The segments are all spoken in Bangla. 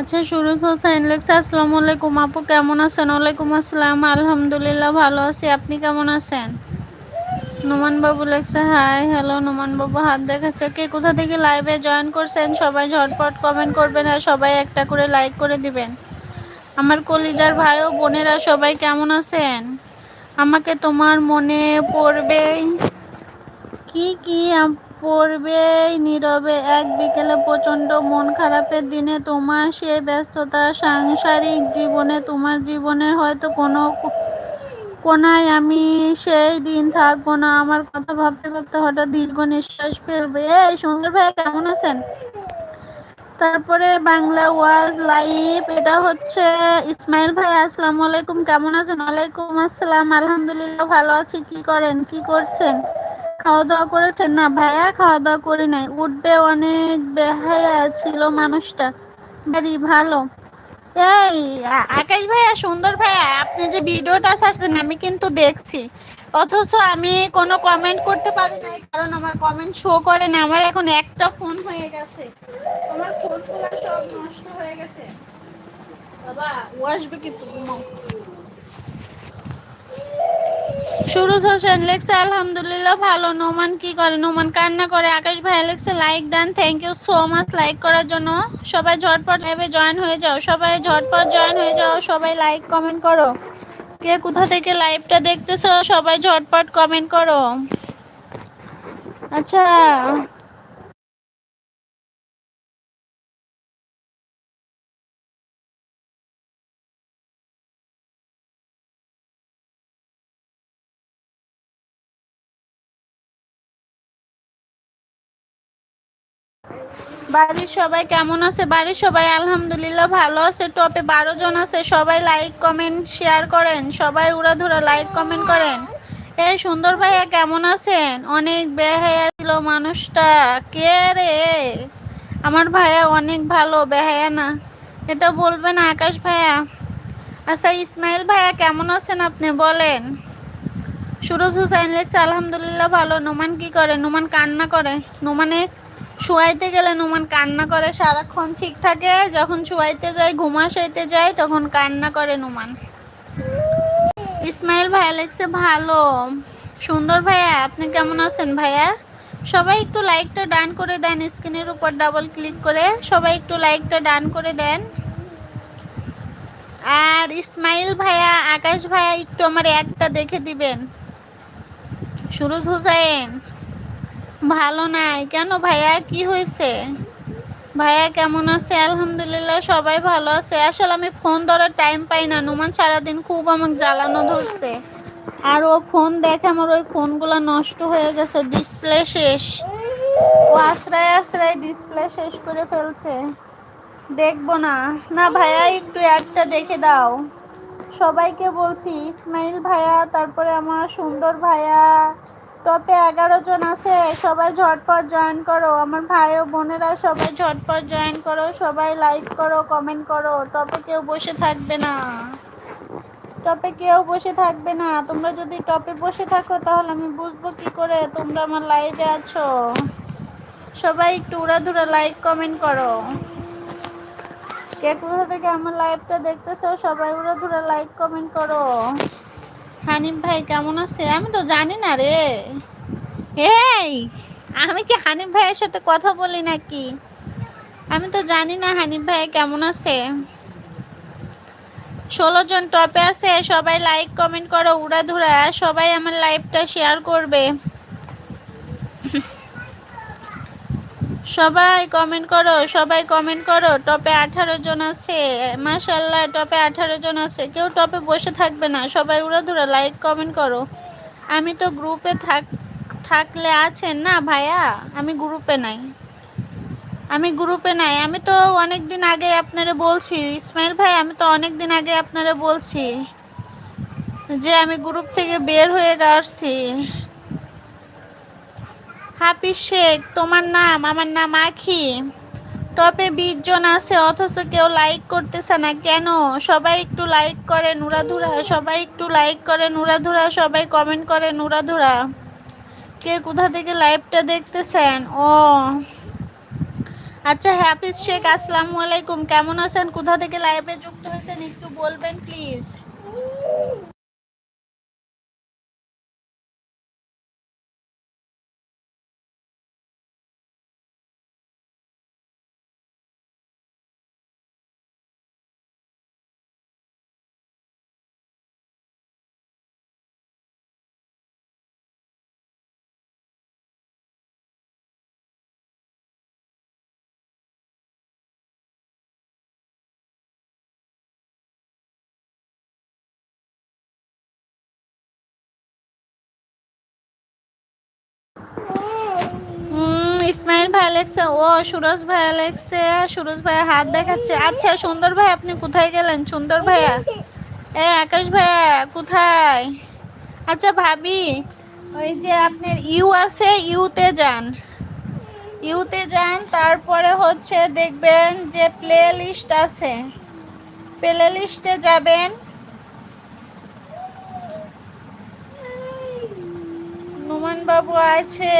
আচ্ছা সুরজ হোসেন লেখছে আসসালামু আলাইকুম আপু, কেমন আছেন? ওয়ালাইকুম আসসালাম। আলহামদুলিল্লাহ ভালো আছি। আপনি কেমন আছেন? নোমান বাবু লেখছে, হাই, হ্যালো, নোমান বাবু, হাত দেখাচ্ছে। কে কোথা থেকে লাইভে জয়েন করছেন? সবাই ঝটপট কমেন্ট করবেন আর সবাই একটা করে লাইক করে দিবেন। আমার কলিজার ভাই ও বোনেরা সবাই কেমন আছেন? আমাকে তোমার মনে পড়বে। কি কি পড়বে নীরবে। এক বিকেলে প্রচণ্ড মন খারাপের দিনে তোমার সে ব্যস্ততা সাংসারিক জীবনে, তোমার জীবনে হয়তো কোনো কোনায় আমি সেই দিন থাকব না। আমার কথা ভাবতে ভাবতে হঠাৎ দীর্ঘ নিঃশ্বাস ফেলবে। এই সুন্দর ভাই কেমন আছেন? তারপরে বাংলা ওয়াজ লাইভ, এটা হচ্ছে ইসমাইল ভাই, আসসালাম আলাইকুম। কেমন আছেন? ওয়ালাইকুম আসসালাম। আলহামদুলিল্লাহ, ভালো আছি। কি করেন? কি করছেন? খাওয়া দাওয়া করেছেন? না ভাইয়া খাওয়া দাওয়া করি নাই। উঠবে অনেক বেহায়া ছিল মানুষটা। বাড়ি ভালো। এই, আকাশ ভাইয়া, সুন্দর ভাইয়া, আপনি যে ভিডিওটা ছাড়ছেন, আমি কিন্তু দেখছি। অথচ আমি কোনো কমেন্ট করতে পারি নাই, কারণ আমার কমেন্ট শো করে না। আমার এখন একটা ফোন হয়ে গেছে। আমার ফোনগুলো সব নষ্ট হয়ে গেছে। বাবা, ও আসবে কিন্তু সুরজ হোসেন লেখছে, আলহামদুলিল্লাহ, ভালো। নোমান কি করে? নোমান কান্না করে। আকাশ ভাই লেখছে like done thank you so much like করার জন্য সবাই ঝটপট লাইভে জয়েন হয়ে যাও। সবাই ঝটপট জয়েন হয়ে যাও। সবাই লাইক কমেন্ট করো। কে কোথা থেকে লাইভটা দেখতেছো? সবাই ঝটপট কমেন্ট করো। আচ্ছা। বাড়ির সবাই কেমন আছে? বাড়ির সবাই আলহামদুলিল্লাহ ভালো আছে। টপে বারো জন আছে। সবাই লাইক কমেন্ট শেয়ার করেন। সবাই উড়াধুরা লাইক কমেন্ট করেন। এই সুন্দর ভাইয়া কেমন আছেন? অনেক বেহায়া ছিল মানুষটা। কে রে? আমার ভাইয়া অনেক ভালো, বেহায়া না। এটা বলবেন আকাশ ভাইয়া। আচ্ছা ইসমাইল ভাইয়া কেমন আছেন আপনি? বলেন। সুরজ হুসাইন লেখছে, আলহামদুলিল্লাহ ভালো। নোমান কি করে? নোমান কান্না করে। নোমানে শুয়াইতে গেলে নুমান কান্না করে সারাক্ষণ ঠিক থাকে। যখন শুয়াইতে যায় ঘুমাশাইতে যায়, তখন কান্না করে নুমান। ইসমাইল ভাইয়া লেগছে ভালো। সুন্দর ভাইয়া, আপনি কেমন আছেন ভাইয়া? সবাই একটু লাইকটা ডান করে দেন, স্ক্রিনের উপর ডাবল ক্লিক করে। সবাই একটু লাইকটা ডান করে দেন। আর ইসমাইল ভাইয়া, আকাশ ভাইয়া, একটু আমার অ্যাডটা দেখে দিবেন। সুরজ হুসাইন। ভালো নাই। কেন ভাইয়া, কি হয়েছে? ভাইয়া কেমন আছে? আলহামদুলিল্লাহ সবাই ভালো আছে। আসলে আমি ফোন ধরার টাইম পাই না। নুমান সারাদিন খুব আমাকে জ্বালানো ধরছে। আর ও ফোন দেখে আমার ওই ফোনগুলো নষ্ট হয়ে গেছে। ডিসপ্লে শেষ। ও আশ্রয় আশ্রয় ডিসপ্লে শেষ করে ফেলছে। দেখব না। না ভাইয়া, একটু একটা দেখে দাও। সবাইকে বলছি, ইসমাইল ভাইয়া, তারপরে আমার সুন্দর ভাইয়া টপে এগারো জন আছে, সবাই ঝটপট জয়েন করো। আমার ভাই ও বোনেরা সবাই ঝটপট জয়েন করো, সবাই লাইক করো কমেন্ট করো। টপে কেউ বসে থাকবে না। টপে কেউ বসে থাকবে না। তোমরা যদি টপে বসে থাকো, তাহলে আমি বুঝব কি করে তোমরা আমার লাইভে আছো। সবাই একটু উড়াধুরা লাইক কমেন্ট করো। কে কোথা থেকে আমার লাইভটা দেখতেছো? সবাই উড়াধুরা লাইক কমেন্ট করো। হানিফ ভাই কেমন আছে? আমি তো জানি না রে। এই, আমি কি হানিফ ভাইয়ের সাথে কথা বলি নাকি? আমি তো জানি না হানিফ ভাই কেমন আছে। ষোলো জন টপে আছে, সবাই লাইক কমেন্ট করো, উড়াধুরা, সবাই আমার লাইভটা শেয়ার করবে। সবাই কমেন্ট করো, সবাই কমেন্ট করো। টপে আঠারো জন আছে মাশাল্লাহ টপে আঠারো জন আছে। কেউ টপে বসে থাকবে না, সবাই উড়াধুরা লাইক কমেন্ট করো। আমি তো গ্রুপে থাক, থাকলে আছেন না ভাইয়া? আমি গ্রুপে নাই। আমি গ্রুপে নাই। আমি তো অনেক দিন আগে আপনারা বলছি, ইসমাইল ভাই, আমি তো অনেক দিন আগে আপনারা বলছি যে আমি গ্রুপ থেকে বের হয়ে আসছি। হাফিজ শেখ তোমার নাম, আমার নাম আখি। টপে বিশ জন আছে, অথচ কেউ লাইক করতেছে না। কেন? সবাই একটু লাইক করে, নুরাধুরা। সবাই একটু লাইক করে, নুরাধুরা। সবাই কমেন্ট করে, নুরাধুরা। কে কোথা থেকে লাইভটা দেখতেছেন? ও। আচ্ছা হ্যাপিস শেখ, আসসালামু আলাইকুম। কেমন আছেন? কোথা থেকে লাইভে যুক্ত হয়েছেন? একটু বলবেন প্লিজ ভাই লেখছে ও সুরজ ভাই লেখছে সুরজ ভাই হাত দেখাচ্ছে। আচ্ছা সুন্দর ভাই, আপনি কোথায় গেলেন? সুন্দর ভাইয়া? এ, আকাশ ভাইয়া, কোথায়? আচ্ছা ভাবি, ওই যে আপনার ইউ আছে, ইউতে যান। ইউতে যান, তারপরে হচ্ছে দেখবেন যে প্লে লিস্ট আছে। প্লে লিস্টে যাবেন। নুমান বাবু আছে।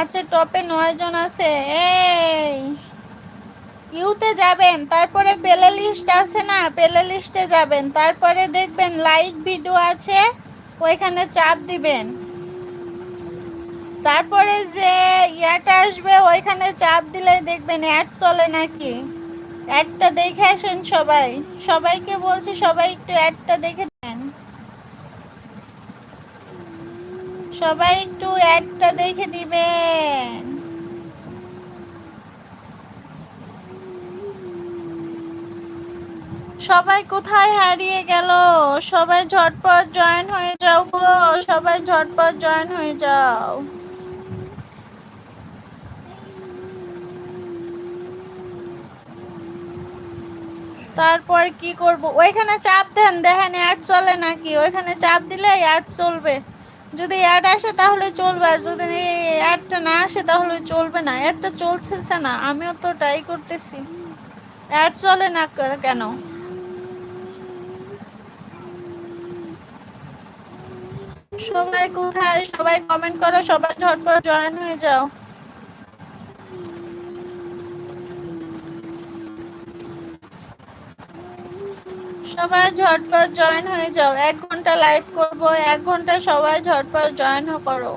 আচ্ছা টপে নয় জন আছে। এই, ইউতে যাবেন, তারপরে প্লে লিস্ট আছে না? প্লে লিস্টে যাবেন, তারপরে দেখবেন লাইক ভিডিও আছে, ওইখানে চাপ দিবেন। তারপরে যে ইয়াটা আসবে, ওইখানে চাপ দিলে দেখবেন অ্যাড চলে নাকি। অ্যাডটা দেখে আসেন সবাই। সবাইকে বলছি, সবাই একটু অ্যাডটা দেখে দেন। সবাই একটু অ্যাডটা দেখে দিবেন। সবাই কোথায় হারিয়ে গেল? সবাই ঝটপট জয়েন হয়ে যাও গো। সবাই ঝটপট জয়েন হয়ে যাও। তারপর কি করব? ওইখানে চাপ দেন, দেখেন অ্যাড চলে নাকি? ওইখানে চাপ দিলে অ্যাড চলবে। যদি অ্যাড আসে তাহলে চলবে, আর যদি অ্যাডটা না আসে তাহলে চলবে না। অ্যাডটা চলছে না, আমিও তো ট্রাই করতেছি। অ্যাড চলে না কেন? সবাই কোথায়? সবাই কমেন্ট করো, সবাই ঝটপট জয়েন হয়ে যাও। সবাই ঝটপট জয়েন হয়ে যাও। এক ঘণ্টা লাইভ করব, এক ঘণ্টা সবাই ঝটপট জয়েন করো।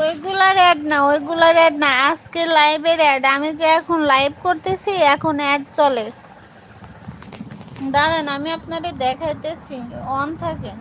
ওইগুলার অ্যাড না ওইগুলার অ্যাড না। আজকে লাইভের অ্যাড আমি যে এখন লাইভ করতেছি, এখন অ্যাড চলে। দাঁড়ান, আমি আপনাদের দেখাইতেছি। অন থাকেন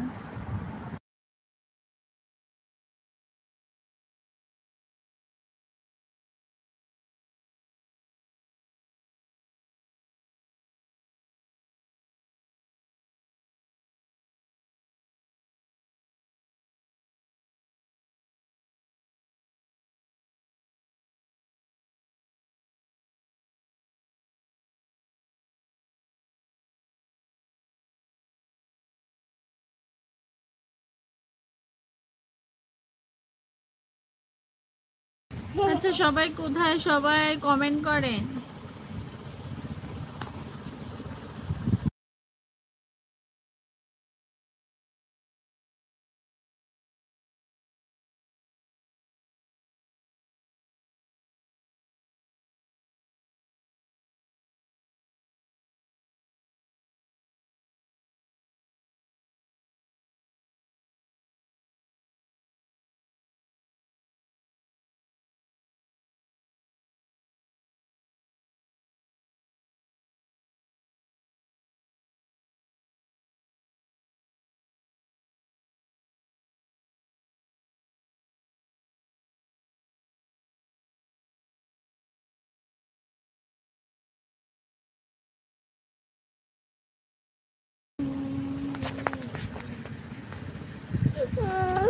আচ্ছা সবাই কোথায়? সবাই কমেন্ট করেন 嗯。